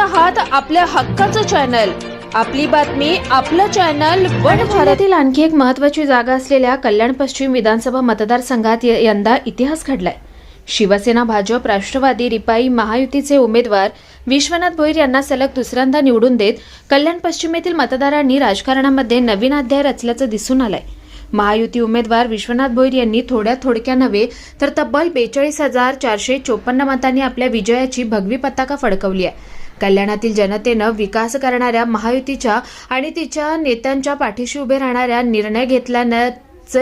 आहात आपल्या हक्काचं चॅनल आपली बातमी आपलं चॅनल वन भारतातील आणखी एक महत्वाची जागा असलेल्या कल्याण पश्चिम विधानसभा मतदारसंघात यंदा इतिहास घडलाय. शिवसेना भाजप राष्ट्रवादी रिपाई महायुतीचे उमेदवार विश्वनाथ भोईर यांना सलग दुसऱ्यांदा निवडून देत कल्याण पश्चिम येथील मतदारांनी राजकारणामध्ये नवीन अध्याय रचल्याचं दिसून आलंय. महायुती उमेदवार विश्वनाथ भोईर यांनी थोड्या थोडक्या नव्हे तर तब्बल बेचाळीस हजार चारशे चोपन्न मतांनी आपल्या विजयाची भगवी पताका फडकवली आहे. कल्याणातील जनतेनं विकास करणाऱ्या महायुतीच्या आणि तिच्या नेत्यांच्या पाठीशी उभे राहणाऱ्या निर्णय घेतल्यानं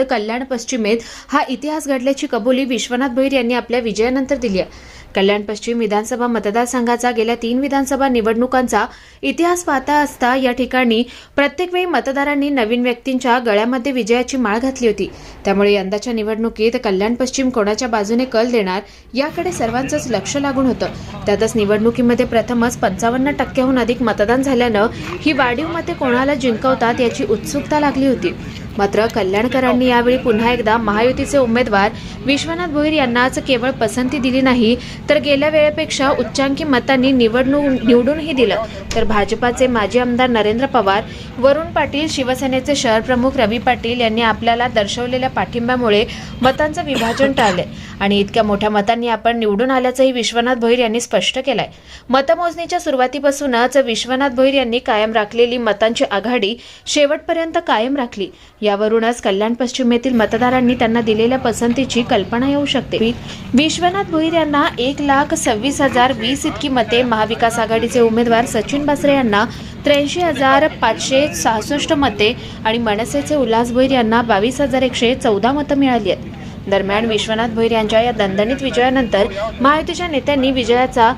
कल्याण पश्चिमेत हा इतिहास घडल्याची कबुली विश्वनाथ भोईर यांनी आपल्या विजयानंतर दिली आहे. कल्याण पश्चिम विधानसभा मतदारसंघाचा गेल्या तीन विधानसभा निवडणुकांचा इतिहास पाहता असता या ठिकाणी प्रत्येक वेळी मतदारांनी नवीन व्यक्तींच्या गळ्यामध्ये विजयाची माळ घातली होती. त्यामुळे यंदाच्या निवडणुकीत कल्याण पश्चिम कोणाच्या बाजूने कल देणार याकडे सर्वांचंच लक्ष लागून होतं. त्यातच निवडणुकीमध्ये प्रथमच पंचावन्न टक्क्याहून अधिक मतदान झाल्यानं ही वाढीव मते कोणाला जिंकवतात याची उत्सुकता लागली होती. मात्र कल्याणकरांनी यावेळी पुन्हा एकदा महायुतीचे उमेदवार विश्वनाथ भोईर यांनाच केवळ पसंती दिली नाही तर गेल्या वेळेपेक्षा उच्चांकी मतांनी निवडणूक निवडूनही दिलं. तर भाजपाचे माजी आमदार नरेंद्र पवार वरुण पाटील शिवसेनेचे शहर प्रमुख रवी पाटील यांनी आपल्याला दर्शवलेल्या पाठिंब्यामुळे मतांचं विभाजन टाळले. आणि इतक्या मोठ्या मतांनी आपण निवडून आल्याचंही विश्वनाथ भोईर यांनी स्पष्ट केलंय. मतमोजणीच्या सुरुवातीपासूनच विश्वनाथ भोईर यांनी कायम राखलेली मतांची आघाडी शेवटपर्यंत कायम राखली. यावरूनच कल्याण पश्चिम येथील मतदारांनी त्यांना दिलेल्या पसंतीची कल्पना येऊ शकते. विश्वनाथ भोईर यांना एक लाख सव्वीस हजार वीस इतकी मते महाविकास आघाडीचे उमेदवार सचिन बासरे यांना त्र्याऐंशी हजार पाचशे सहासष्ट मते आणि मनसेचे उल्हास भोईर यांना बावीस हजार एकशे चौदा मतं मिळाली आहेत. दरम्यान विश्वनाथ भोईर यांच्या या दणदणीत विजयानंतर महायुतीच्या नेत्यांनी विजयाचा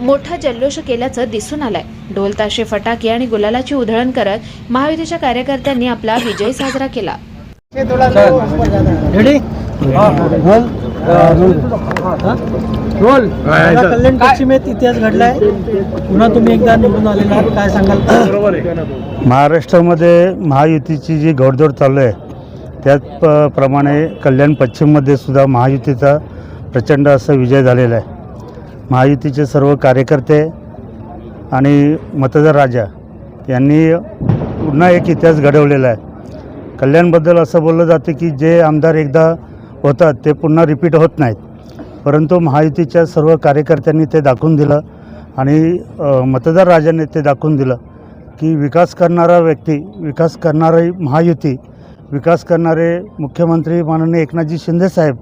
मोठा जल्लोष केल्याचं दिसून आलंय. ढोल ताशे फटाके आणि गुलालाची उधळण करत महायुतीच्या कार्यकर्त्यांनी आपला विजय साजरा केला. रोल कल्याण पश्चिमेत इतिहास घडलाय. पुन्हा तुम्ही एकदा निवडून आलेला. काय सांगाल? महाराष्ट्रामध्ये महायुतीची जी घोडदौड चालू आहे त्याच प- प्रमाणे कल्याण पश्चिममध्ये सुद्धा महायुतीचा प्रचंड असा विजय झालेला आहे. महायुतीचे सर्व कार्यकर्ते आणि मतदार राजा यांनी पुन्हा एक इतिहास घडवलेला आहे. कल्याणबद्दल असं बोललं जातं की जे आमदार एकदा होतात ते पुन्हा रिपीट होत नाहीत. परंतु महायुतीच्या सर्व कार्यकर्त्यांनी ते दाखवून दिलं आणि मतदार राजाने ते दाखवून दिलं की विकास करणारा व्यक्ती विकास करणारी महायुती विकास करणारे मुख्यमंत्री माननीय एकनाथजी शिंदेसाहेब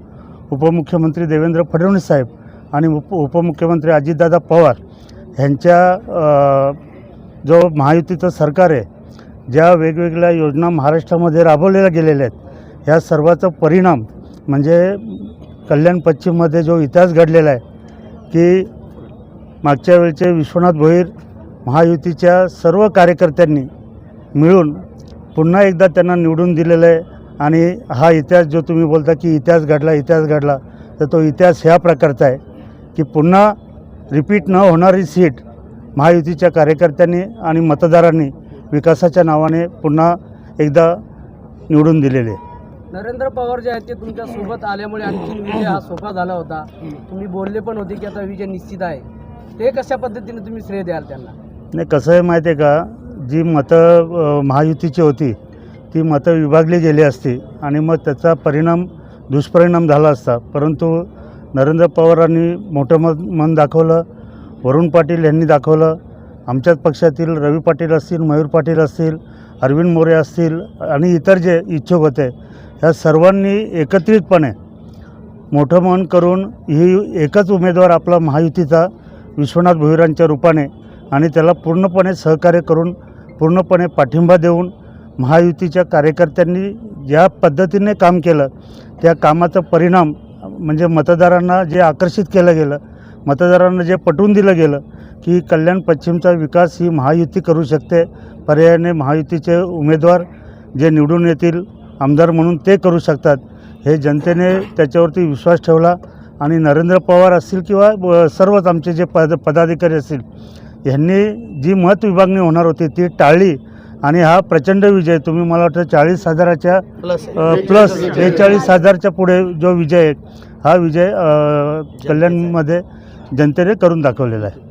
उपमुख्यमंत्री देवेंद्र फडणवीस साहेब आणि उप उपमुख्यमंत्री अजितदादा पवार ह्यांच्या जो महायुतीचं सरकार आहे ज्या वेगवेगळ्या योजना महाराष्ट्रामध्ये राबवलेल्या गेलेल्या आहेत ह्या सर्वाचा परिणाम म्हणजे कल्याण पश्चिममध्ये जो इतिहास घडलेला आहे की मागच्या वेळचे विश्वनाथ भोईर महायुतीच्या सर्व कार्यकर्त्यांनी मिळून पुन्हा एकदा त्यांना निवडून दिलेलं आहे. आणि हा इतिहास जो तुम्ही बोलता की इतिहास घडला इतिहास घडला तर तो इतिहास ह्या प्रकारचा आहे की पुन्हा रिपीट न होणारी सीट महायुतीच्या कार्यकर्त्यांनी आणि मतदारांनी विकासाच्या नावाने पुन्हा एकदा निवडून दिलेले नरेंद्र पवार जे आहेत ते तुमच्यासोबत आल्यामुळे आणखी विजय हा सोपा झाला होता. तुम्ही बोलले पण होते की आता विजय निश्चित आहे. ते कशा पद्धतीने तुम्ही श्रेय द्याल त्यांना? नाही कसं आहे माहिती आहे का? जी मतं महायुतीची होती ती मतं विभागली गेली असती आणि मग त्याचा परिणाम दुष्परिणाम झाला असता. परंतु नरेंद्र पवारांनी मोठं मत मन दाखवलं वरुण पाटील यांनी दाखवलं आमच्याच पक्षातील रवी पाटील असतील मयूर पाटील असतील अरविंद मोरे असतील आणि इतर जे इच्छुक होते ह्या सर्वांनी एकत्रितपणे मोठं मन करून ही एकच उमेदवार आपला महायुतीचा विश्वनाथ भोईरांच्या रूपाने आणि त्याला पूर्णपणे सहकार्य करून पूर्णपणे पाठिंबा देऊन महायुतीच्या कार्यकर्त्यांनी ज्या पद्धतीने काम केलं त्या कामाचा परिणाम म्हणजे मतदारांना जे आकर्षित केलं गेलं मतदारांना जे पटवून दिलं गेलं की कल्याण पश्चिमचा विकास ही महायुती करू शकते पर्यायाने महायुतीचे उमेदवार जे निवडून येतील आमदार म्हणून ते करू शकतात हे जनतेने त्याच्यावरती विश्वास ठेवला. आणि नरेंद्र पवार असतील किंवा सर्वच आमचे जे पद पदाधिकारी असतील यांनी जी मत विभागणी होणार होती ती टाळली. आणि हा प्रचंड विजय तुम्ही मला वाटतं चाळीस हजाराच्या प्लस बेचाळीस हजारच्या पुढे. जो विजय आहे हा विजय कल्याणमध्ये जनतेने करून दाखवलेला आहे.